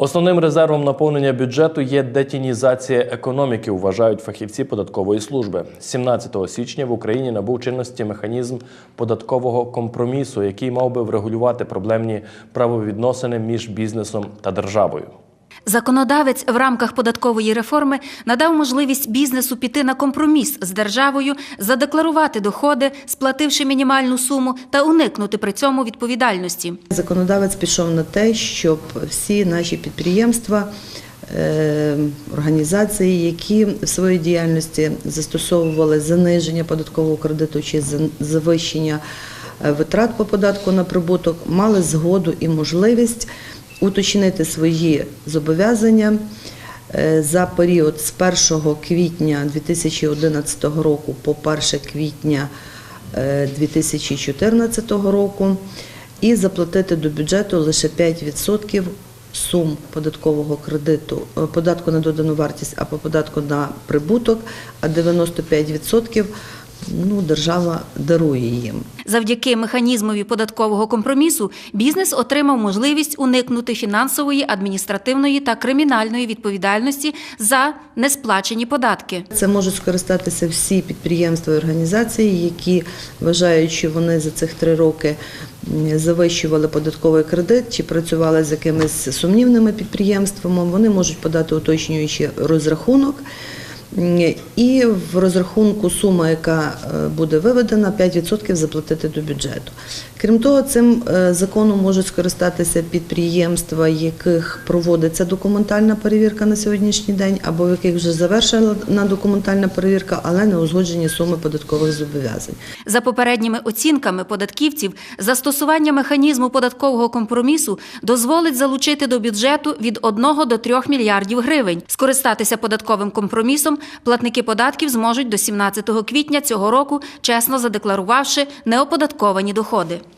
Основним резервом наповнення бюджету є детінізація економіки, вважають фахівці податкової служби. 17 січня в Україні набув чинності механізм податкового компромісу, який мав би врегулювати проблемні правовідносини між бізнесом та державою. Законодавець в рамках податкової реформи надав можливість бізнесу піти на компроміс з державою, задекларувати доходи, сплативши мінімальну суму та уникнути при цьому відповідальності. Законодавець пішов на те, щоб всі наші підприємства, е, організації, які в своїй діяльності застосовували заниження податкового кредиту чи завищення е, витрат по податку на прибуток, мали згоду і можливість уточнити свої зобов'язання е, за період з 1 квітня 2011 року по 1 квітня е, 2014 року і заплатити до бюджету лише 5% сум податкового кредиту, е, податку на додану вартість або податку на прибуток, а 95% ну, держава дарує їм. Завдяки механізмові податкового компромісу бізнес отримав можливість уникнути фінансової, адміністративної та кримінальної відповідальності за несплачені податки. Це можуть скористатися всі підприємства і організації, які вважають, що вони за цих три роки завищували податковий кредит чи працювали з якимись сумнівними підприємствами. Вони можуть подати уточнюючий розрахунок. І в розрахунку сума, яка е, буде виведена, 5% заплатити до бюджету. Крім того, цим е, законом можуть скористатися підприємства, яких проводиться документальна перевірка на сьогоднішній день, або в яких вже завершена документальна перевірка, але не узгоджені суми податкових зобов'язань. За попередніми оцінками податківців, застосування механізму податкового компромісу дозволить залучити до бюджету від 1 до 3 мільярдів гривень. Скористатися податковим компромісом платники податків зможуть до 17 квітня цього року, чесно задекларувавши неоподатковані доходи.